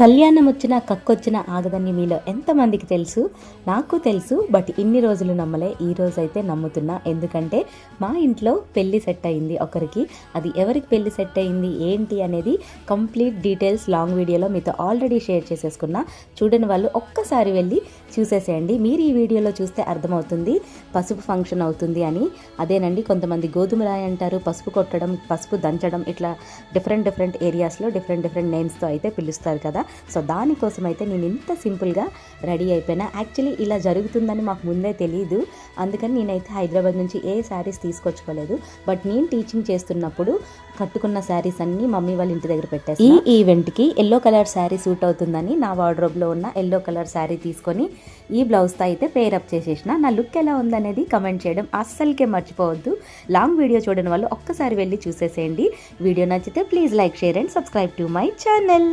కళ్యాణం వచ్చిన కక్కొచ్చిన ఆగదని మీలో ఎంతమందికి తెలుసు? నాకు తెలుసు బట్ ఇన్ని రోజులు నమ్మలే. ఈ రోజు అయితే నమ్ముతున్నా. ఎందుకంటే మా ఇంట్లో పెళ్ళి సెట్ అయింది ఒకరికి. అది ఎవరికి పెళ్ళి సెట్ అయింది ఏంటి అనేది కంప్లీట్ డీటెయిల్స్ లాంగ్ వీడియోలో మీతో ఆల్రెడీ షేర్ చేసేసుకున్నా. చూడని వాళ్ళు ఒక్కసారి వెళ్ళి చూసేసేయండి. మీరు ఈ వీడియోలో చూస్తే అర్థమవుతుంది పసుపు ఫంక్షన్ అవుతుంది అని. అదేనండి కొంతమంది గోధుమ రాయి అంటారు పసుపు కొట్టడం పసుపు దంచడం ఇట్లా డిఫరెంట్ డిఫరెంట్ ఏరియాస్లో డిఫరెంట్ డిఫరెంట్ నేమ్స్తో అయితే పిలుస్తారు కదా. సో దానికోసం అయితే నేను ఇంత సింపుల్గా రెడీ అయిపోయినా. యాక్చువల్లీ ఇలా జరుగుతుందని మాకు ముందే తెలియదు అందుకని నేనైతే హైదరాబాద్ నుంచి ఏ శారీస్ తీసుకొచ్చుకోలేదు. బట్ నేను టీచింగ్ చేస్తున్నప్పుడు కట్టుకున్న శారీస్ అన్నీ మమ్మీ వాళ్ళ ఇంటి దగ్గర పెట్టాను ఈ ఈవెంట్కి ఎల్లో కలర్ శారీ సూట్ అవుతుందని నా వార్డ్రోబ్లో ఉన్న ఎల్లో కలర్ శారీ తీసుకొని ఈ బ్లౌజ్తో అయితే పేరప్ చేసేసిన. నా లుక్ ఎలా ఉందనేది కమెంట్ చేయడం అస్సలకే మర్చిపోవద్దు. లాంగ్ వీడియో చూడని వాళ్ళు ఒక్కసారి వెళ్ళి చూసేసేయండి. వీడియో నచ్చితే please like share and subscribe to my channel.